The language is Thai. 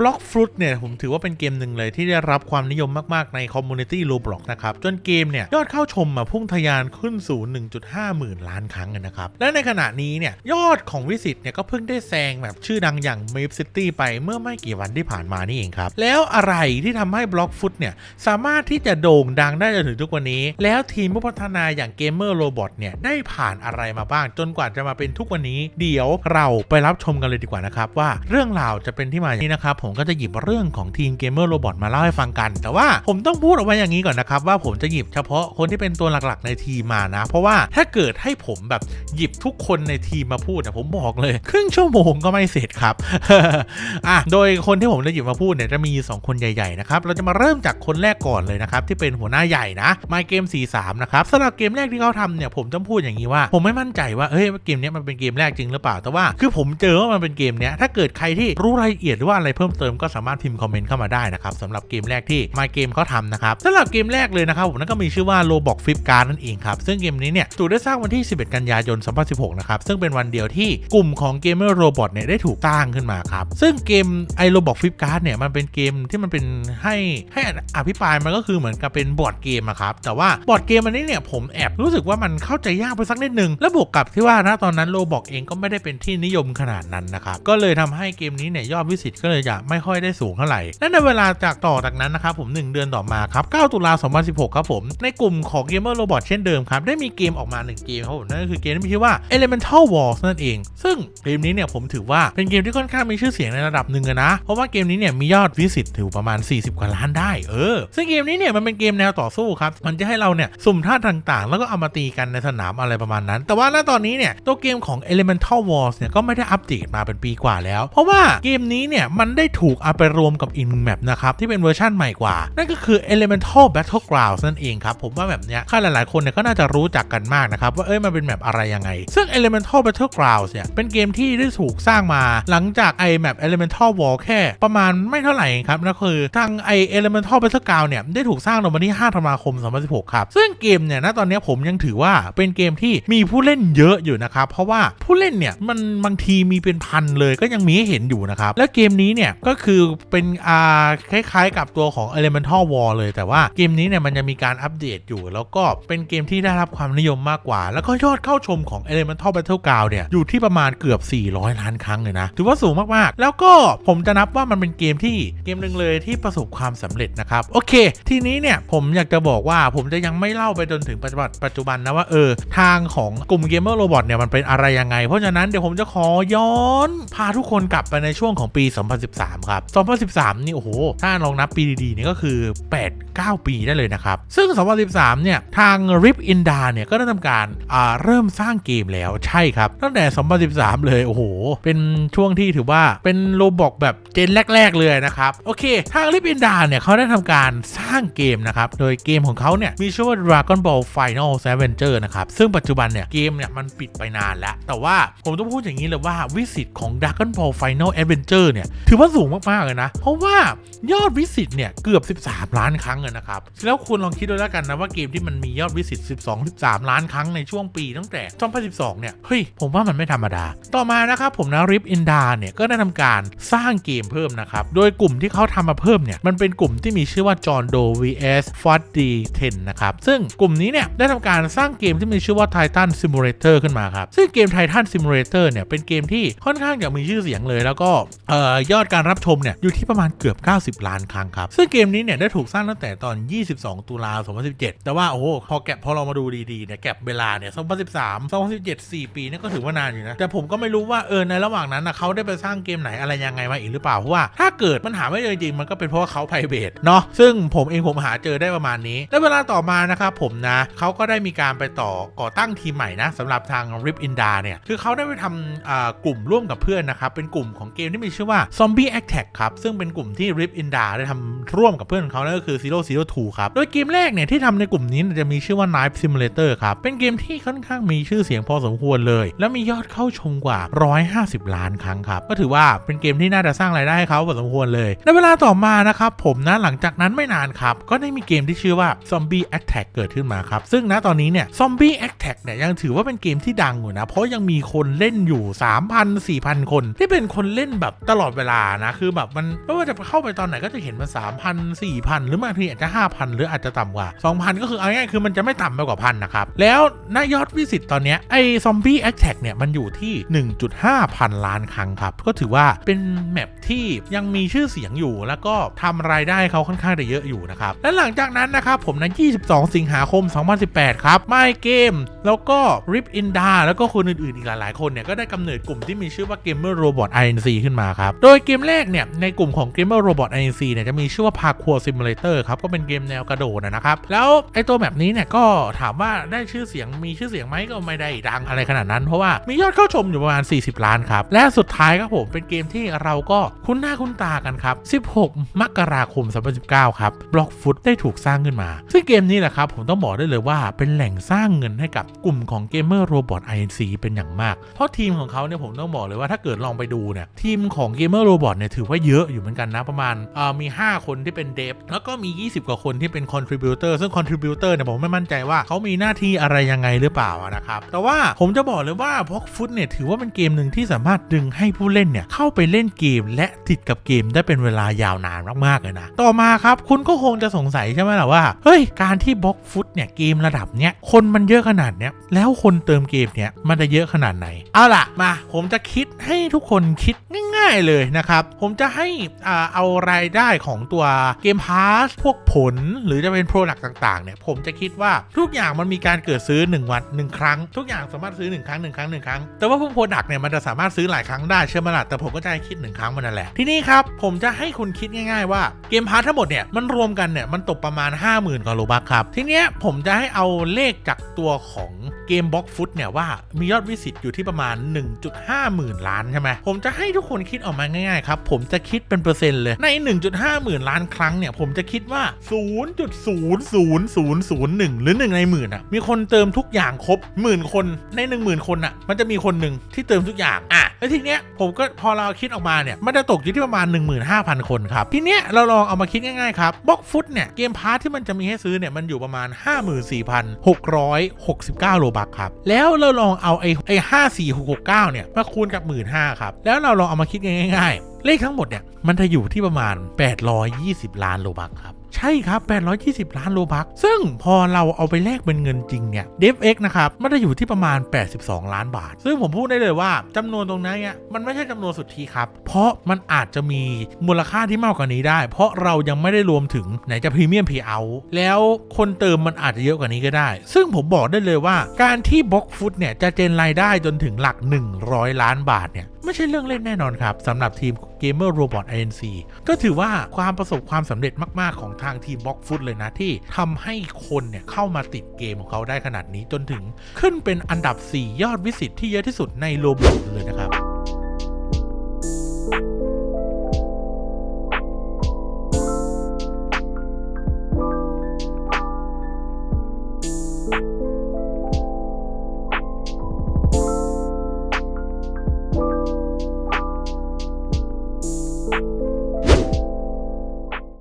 บล็อกฟรุตเนี่ยผมถือว่าเป็นเกมหนึ่งเลยที่ได้รับความนิยมมากๆ ในคอมมูนิตี้โ b บล็อกนะครับ จนเกมเนี่ย ยอดเข้าชมมาพุ่งทะยานขึ้นสู่ 1.5 หมื่นล้านครั้งเลยนะครับ และในขณะนี้เนี่ย ยอดของวิสิตเนี่ยก็เพิ่งได้แซงแบบชื่อดังอย่าง m a p e City ไปเมื่อไม่กี่วันที่ผ่านมานี่เองครับ แล้วอะไรที่ทำให้บล็อกฟุตเนี่ย สามารถที่จะโด่งดังได้จนถึงทุกวันนี้ แล้วทีมผู้พัฒนาอย่างเกมเมอร์โรบอทเนี่ยได้ผ่านอะไรมาบ้าง จนกว่าจะมาเป็นทุกวันนี้ เดี๋ยวเราไปรับชมกันเลยดีกว่านะครับว่าเรื่องราวจะเป็นที่มาอย่างนี้นะครับผมก็จะหยิบเรื่องของทีมเกมเมอร์โรบอทมาเล่าให้ฟังกัน แต่ว่าผมต้องพูดเอาไว้อย่างนี้ก่อนนะครับ ว่าผมจะหยิบเฉพาะคนที่เป็นตัวหลักๆในทีมมานะ เพราะว่าถ้าเกิดให้ผมแบบหยิบทุกคนในทีมมาพูดนะผมบอกเลย ครึ่งชั่วโมงก็ไม่เสร็จครับอะโดยคนที่ผมจะหยิบมาพูดเนี่ยจะมีอยู่สองคนใหญ่ๆนะครับเราจะมาเริ่มจากคนแรกก่อนเลยนะครับที่เป็นหัวหน้าใหญ่นะ My Game 43นะครับสำหรับเกมแรกที่เขาทำเนี่ยผมต้องพูดอย่างนี้ว่า ผมไม่มั่นใจว่าเฮ้ยเกมเนี้ยมันเป็นเกมแรกจริงหรือเปล่าแต่ว่า คือผมเจอว่ามันเป็นเกมเนี้ยถ้าเกิดใครที่รู้รายละเอียดหรือว่าอะไรเพิ่มเติมก็สามารถพิมพ์คอมเมนต์เข้ามาได้นะครับสำหรับเกมแรกที่ My Game เขาทำนะครับสำหรับเกมแรกเลยนะครับผมนั่นก็มีชื่อว่า Roblox Flip Card นั่นเองครับซึ่งเกมนี้เนี่ยถูกได้สร้างวันที่ 11 กันยายน 2016 นะครับซึ่งเป็นวันเดียวที่กลุ่มของเกมเมอร์โรบอทเนี่ยได้ถูกสร้างขึ้นมาครับซึ่งเกมไอโรบอกฟิปการ์ดเนี่ยมันเป็นเกมที่มันเป็นให้ให้อภิปรายมันก็คือเหมือนกับเป็นบอร์ดเกมอะครับแต่ว่าบอร์ดเกมอันนี้เนี่ยผมแอบรู้สึกว่ามันเข้าใจยากไปสักนิดนึงและบวกกับที่ว่านะตอนนั้นโรบอกเองก็ไม่ได้เป็นที่นิยมขนาดนั้นนะครับก็เลยทำให้เกมนี้เนี่ยยอดวิสิตก็เลยจะไม่ค่อยได้สูงเท่าไหร่และในเวลาจากต่อจากนั้นนะครับผม 1 เดือนต่อมาครับ 9 ตุลา 2016 ครับผม ในกลุ่มของ Gamer Robot เช่นเดิมครับ ได้มีเกมออกมา 1 เกมครับผม นั่นก็คือเกมที่มีชื่อว่า Elemental Wars นั่นเอง ซึ่งเกมนี้เนี่ยผมถือว่าเป็นเกมที่ค่อนข้างมีชื่อเสียงในระดับหนึ่งนะ เพราะว่าเกมนี้เนี่ยมียอดวิสิตถึงประมาณ 40 กว่าล้านได้ เออ ซึ่งเกมนี้เนี่ยมันเป็นเกมแนวต่อสู้ครับ มันจะให้เราเนี่ยสุ่มท่าต่างๆ แล้วก็เอามาตีกันในสนามอะไรประมาณนั้น แต่ว่าณตอนนี้เนี่ยตัวเกมของ Elemental Wars เนี่ยก็ไม่ได้อัปเดตมาเป็นปีกว่าแล้ว เพราะว่าเกมนี้เนี่ยมันได้ถูกเอาไปรวมกับอีกหนึ่งแมปนะครับที่เป็นเวอร์ชั่นใหม่กว่า นั่นก็คือ Elemental Battlegrounds นั่นเองครับ ผมว่าแบบเนี้ยใครหลายๆคนเนี่ยก็น่าจะรู้จักกันมากนะครับ ว่าเอ้ยมันเป็นแมปอะไรยังไง ซึ่ง Elemental Battlegrounds เนี่ยเป็นเกมที่ได้ถูกสร้างมา หลังจากไอแมป Elemental War แค่ประมาณไม่เท่าไหร่ครับนั่นคือทางไอ Elemental Battlegrounds เนี่ยได้ถูกสร้างลงมาที่ 5 ธันวาคม 2016 ครับซึ่งเกมเนี่ยณตอนนี้ผมยังถือว่าเป็นเกมที่มีผู้เล่นเยอะอยู่นะครับเพราะว่าผู้เล่นเนี่ยมันบางทีมีเป็นพันเลยก็ยังมีให้เห็นอยู่นะครับแล้วเกมนี้เนี่ยก็คือเป็นอ่าคล้ายๆ กับตัวของ Elemental War เลย แต่ว่าเกมนี้เนี่ยมันจะมีการอัปเดตอยู่ แล้วก็เป็นเกมที่ได้รับความนิยมมากกว่า แล้วก็ยอดเข้าชมของ Elemental Battleground เนี่ยอยู่ที่ประมาณเกือบ 400 ล้านครั้งเลยนะ ถือว่าสูงมากๆ แล้วก็ผมจะนับว่ามันเป็นเกมที่เกมหนึ่งเลยที่ประสบความสำเร็จนะครับ โอเค ทีนี้เนี่ยผมอยากจะบอกว่าผมจะยังไม่เล่าไปจนถึงปัจจุบันปัจจุบันนะว่าเออทางของกลุ่มเกมเมอร์โรบอทเนี่ยมันเป็นอะไรยังไง เพราะฉะนั้นเดี๋ยวผมจะขอย้อนพาทุกคนกลับไปในช่วงของปี 2013ครับ 2013 นี่โอ้โห ถ้าลองนับปีดีๆเนี่ยก็คือ 8 9 ปีได้เลยนะครับ ซึ่ง 2013 เนี่ย ทาง Rip i n d a เนี่ยก็ได้ทำการเริ่มสร้างเกมแล้วใช่ครับ ตั้งแต่ 2013 เลยโอ้โห เป็นช่วงที่ถือว่าเป็นโลบอกแบบเจนแรก ๆ เลยนะครับ โอเค ทาง Rip i n d a เนี่ยเขาได้ทำการสร้างเกมนะครับ โดยเกมของเขาเนี่ยมีชื่อว่า Dragon Ball Final Adventure นะครับ ซึ่งปัจจุบันเนี่ยเกมเนี่ยมันปิดไปนานแล้ว แต่ว่าผมต้องพูดอย่างนี้เลยว่าวิสิตของ Dragon Ball Final Adventure เนี่ยถือว่าสูงมากๆเลยนะ เพราะว่ายอดวิสิตเนี่ยเกือบ 13 ล้านครั้งเลยนะครับ แล้วคุณลองคิดดูแล้วกันนะว่าเกมที่มันมียอดวิสิต12 13 ล้านครั้งในช่วงปีตั้งแต่2012เนี่ย เฮ้ย ผมว่ามันไม่ธรรมดา ต่อมานะครับผมนะริปอินดาเนี่ยก็ได้ทำการสร้างเกมเพิ่มนะครับ โดยกลุ่มที่เขาทำมาเพิ่มเนี่ยมันเป็นกลุ่มที่มีชื่อว่า John Doe vs f o r d 10นนะครับ ซึ่งกลุ่มนี้เนี่ยได้ทำการสร้างเกมที่มีชื่อว่า Titan Simulator ขึ้นมาครับ ซึ่งเกม Titan Simulator เนี่ยเป็นเกมที่ค่อนข้างจะมีชื่อเสียงเลย แล้วก็เอ่อยอดการรับชมเนี่ยอยู่ที่ประมาณเกือบ 90 ล้านครั้งครับ ซึ่งเกมนี้เนี่ยได้ถูกสร้างตั้งแต่ตอน 22 ตุลา 2017 แต่ว่าโอ้โหพอแกะพอเรามาดูดีๆเนี่ยแกะเวลาเนี่ย 2013 2017 4 ปีนี่ก็ถือว่านานอยู่นะ แต่ผมก็ไม่รู้ว่าเออในระหว่างนั้นนะเขาได้ไปสร้างเกมไหนอะไรยังไงมาอีกหรือเปล่า เพราะว่าถ้าเกิดมันหาไม่เจอจริงมันก็เป็นเพราะว่าเขา private เนาะซึ่งผมเองผมหาเจอได้ประมาณนี้แล้วเวลาต่อมานะครับผมนะเขาก็ได้มีการไปต่อก่อตั้งทีมใหม่นะสำหรับทาง Rip i n d a เนี่ยคือเขาได้ไปทำกลุ่มร่วมกับเพื่อนนะครับเป็นกลุ่มของเกมที่มีชื่อว่า Zombie Attack ครับ ซึ่งเป็นกลุ่มที่ Rip i n d a ได้ทำร่วมกับเพื่อนของเขานั่นก็คือ Zero Zero Two ครับ โดยเกมแรกเนี่ยที่ทำในกลุ่มนี้จะมีชื่อว่า Knife Simulator ครับ เป็นเกมที่ค่อนข้างมีชื่อเสียงพอสมควรเลย แล้วมียอดเข้าชมกว่า 150 ล้านครั้งครับ ก็ถือว่าเป็นเกมที่น่าจะสร้างรายได้ให้เขาพอสมควรเลย ในเวลาต่อมานะครับผมนะหลังจากนั้นไม่นานครับ ก็ได้มีเกมที่ชื่อว่า Zombie Attack เกิดขึ้นมาครับ ซึ่งณตอนนี้เนี่ย Zombie Attack เนี่ยยังถือว่าเป็นเกมที่ดังอยู่นะ เพราะยังมีคนเล่นอยู่ 3,000 4,000 คน ที่เป็นคนเล่นแบบตลอดเวลานะ คือแบบมันไม่ว่าจะเข้าไปตอนไหนก็จะเห็นมัน3,000 4,000หรือบางทีอาจจะ5,000หรืออาจจะต่ำกว่า2,000ก็คือเอาง่ายคือมันจะไม่ต่ำไปกว่าพันนะครับแล้วนยอดวิสิตตอนนี้ไอซอมบี้แอคแท็กเนี่ยมันอยู่ที่ 1.5 พันล้านครั้งครับ ก็ถือว่าเป็นแมปที่ยังมีชื่อเสียงอยู่แล้วก็ทำรายได้เขาค่อนข้างจะเยอะอยู่นะครับ และหลังจากนั้นนะครับผมใน22 สิงหาคม 2018 ครับ My Game แล้วก็ Rip i n d a แล้วก็คนอื่นๆ อีกหลายๆ คนเนี่ยก็ได้กำเนิดกลุ่มที่มีชื่อว่า Gamer Robot INC ขึ้นมาครับ โดยเกมแรกกเนี่ย ในกลุ่มของ Gamer Robot INC เนี่ยจะมีชื่อว่า Parkour Simulator ครับ ก็เป็นเกมแนวกระโดดนะครับ แล้วไอตัวแบบนี้เนี่ยก็ถามว่าได้ชื่อเสียงมีชื่อเสียงไหมก็ไม่ได้ดังอะไรขนาดนั้น เพราะว่ามียอดเข้าชมอยู่ประมาณ 40 ล้านครับ และสุดท้ายครับผมเป็นเกมที่เราก็คุ้นหน้าคุ้นตากันครับ 16 มกราคม 2019 ครับ Blockfoot ได้ถูกสร้างขึ้นมา ซึ่งเกมนี้แหละครับ ผมต้องบอกได้เลยว่าเป็นแหล่งสร้างเงินให้กับกลุ่มของ Gamer Robot INC เป็นอย่างมาก เพราะทีมของเขาเนี่ยผมต้องบอกเลยว่าถ้าเกิดลองไปดูเนี่ยทีมของ Gamer Robot เนี่ยถือว่าเยอะอยู่เหมือนกันนะประมาณมี 5 คนที่เป็นเดฟแล้วก็มี 20 กว่าคนที่เป็น Contributor ซึ่ง Contributor เนี่ยผมไม่มั่นใจว่าเขามีหน้าที่อะไรยังไงหรือเปล่านะครับ แต่ว่าผมจะบอกเลยว่า Blockfoot เนี่ยถือว่าเป็นเกมหนึ่งที่สามารถดึงให้ผู้เล่นเนี่ยเข้าไปเล่นเกม และติดกับเกมได้เป็นเวลายาวนานมากๆเลยนะ ต่อมาครับคุณก็คงจะสงสัยใช่ไหมล่ะว่าเฮ้ยการที่ Blockfoot เนี่ยเกมระดับเนี้ยคนมันเยอะขนาดเนี้ยแล้วคนเติมเกมเนี่ยมันจะเยอะขนาดไหนเอาล่ะมา ผมจะคิดให้ทุกคนคิดง่าย ๆเลยนะครับ ผมจะให้อ่าเอารายได้ของตัวเกมพาสพวกผลหรือจะเป็นโปรดักต่างๆเนี่ยผมจะคิดว่าทุกอย่างมันมีการเกิดซื้อ 1 วัน 1 ครั้ง ทุกอย่างสามารถซื้อ 1 ครั้ง 1 ครั้ง 1 ครั้ง แต่ว่าพวกโปรดักเนี่ยมันจะสามารถซื้อหลายครั้งได้เชื่อไหมละแต่ผมก็จะให้คิด 1 ครั้งมันนั่นแหละ ทีนี้ครับผมจะให้คุณคิดง่ายๆว่าเกมพาสทั้งหมดเนี่ยมันรวมกันเนี่ยมันตกประมาณ 50,000กว่าโลบัคครับทีเนี้ยผมจะให้เอาเลขจากตัวของเกมบ็อกฟุตเนี่ยว่ามียอดวิสิตอยู่ที่ประมาณ 1.5หมื่นล้านใช่ไหมผมจะให้ทุกคนคิดิดออกมาง่ายๆครับ ผมจะคิดเป็นเปอร์เซ็นต์เลย ใน 1.5 หมื่นล้านครั้งเนี่ย ผมจะคิดว่า 0.00001 หรือ 1 ในหมื่นอะ มีคนเติมทุกอย่างครบหมื่นคนใน 1 0,000 คนอะ มันจะมีคนหนึ่งที่เติมทุกอย่างอะแล้วทีเนี้ยผมก็พอเราคิดออกมาเนี่ย มันจะตกอยู่ที่ประมาณ 15,000 คนครับ ทีเนี้ยเราลองเอามาคิดง่ายๆครับบล็อกฟุตเนี่ยเกมพาร์ทที่มันจะมีให้ซื้อเนี่ยมันอยู่ประมาณ 54,669 โลบักครับแล้วเราลองเอาไอ้ไอ้54669เนี่ยมาคูณกับ 15,000ครับแล้วเราลองเอามาคิดกันง่ายๆ เลขทั้งหมดเนี่ยมันจะอยู่ที่ประมาณ 820 ล้านโลบักครับใช่ครับ 820 ล้านโลบัก ซึ่งพอเราเอาไปแลกเป็นเงินจริงเนี่ย DevX นะครับ มันจะอยู่ที่ประมาณ 82 ล้านบาท ซึ่งผมพูดได้เลยว่าจำนวนตรงนั้นเนี่ย มันไม่ใช่จำนวนสุดทธิครับ เพราะมันอาจจะมีมูลค่าที่มากกว่านี้ได้ เพราะเรายังไม่ได้รวมถึงไหนจะพรีเมียมเพย์เอาแล้วคนเติมมันอาจจะเยอะกว่านี้ก็ได้ ซึ่งผมบอกได้เลยว่า การที่บล็อกฟุตเนี่ยจะเจนรายได้จนถึงหลัก 100 ล้านบาทเนี่ย ไม่ใช่เรื่องเล่นแน่นอนครับสำหรับทีม Gamer Robot INC ก็ถือว่าความประสบความสำเร็จมาก ๆ ของทางทีมบล็อกฟุตเลยนะ ที่ทำให้คนเนี่ยเข้ามาติดเกมของเขาได้ขนาดนี้จนถึง ขึ้นเป็นอันดับ 4 ยอดวิสิตที่เยอะที่สุดในโลบ o เลยนะครับ